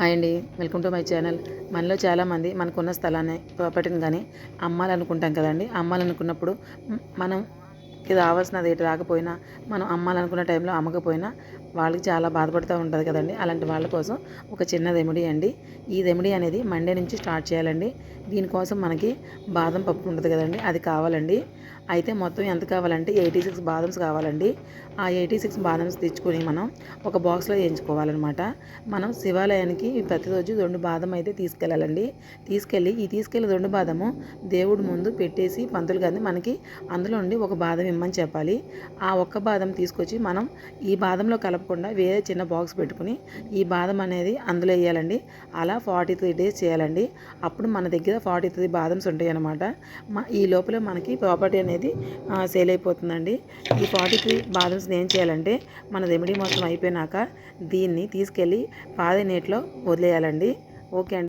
Hi అండి. Welcome to my channel. మనలో చాలామంది మనకున్న స్థలాన్ని ప్రాపర్టీని కానీ అమ్మాలనుకుంటాం కదండి. అమ్మాలనుకున్నప్పుడు మనం ఇది రావాల్సినది ఏటి రాకపోయినా మనం అమ్మాలనుకున్న టైంలో అమ్మకపోయినా వాళ్ళకి చాలా బాధపడుతూ ఉంటుంది కదండి. అలాంటి వాళ్ళ కోసం ఒక చిన్న రెమెడీ అండి. ఈ రెమెడీ అనేది మండే నుంచి స్టార్ట్ చేయాలండి. దీనికోసం మనకి బాదం పప్పు ఉంటుంది కదండి. అది కావాలండి. అయితే మొత్తం ఎంత కావాలంటే ఎయిటీ సిక్స్ బాదమ్స్ కావాలండి. ఆ ఎయిటీ సిక్స్ బాదమ్స్ తెచ్చుకొని మనం ఒక బాక్స్లో వేయించుకోవాలన్నమాట. మనం శివాలయానికి ప్రతిరోజు రెండు బాదం అయితే తీసుకెళ్ళాలండి. తీసుకెళ్ళి ఈ తీసుకెళ్ళి రెండు బాదము దేవుడి ముందు పెట్టేసి పంతులు గారిని మనకి అందులో ఉండి ఒక బాదం ఇమ్మని చెప్పాలి. ఆ ఒక్క బాదం తీసుకొచ్చి మనం ఈ బాదంలో కలప కలపకుండా వేరే చిన్న బాక్స్ పెట్టుకుని ఈ బాదం అనేది అందులో వేయాలండి. అలా ఫార్టీ త్రీ డేస్ చేయాలండి. అప్పుడు మన దగ్గర ఫార్టీ త్రీ బాదమ్స్ ఉంటాయి అన్నమాట మా ఈ లోపల మనకి ప్రాపర్టీ అనేది సేల్ అయిపోతుందండి. ఈ ఫార్టీ త్రీ బాదమ్స్ని ఏం చేయాలంటే మన రెమెడీ మొత్తం అయిపోయినాక దీన్ని తీసుకెళ్ళి పాదే నీటిలో వదిలేయాలండి. ఓకే అండి.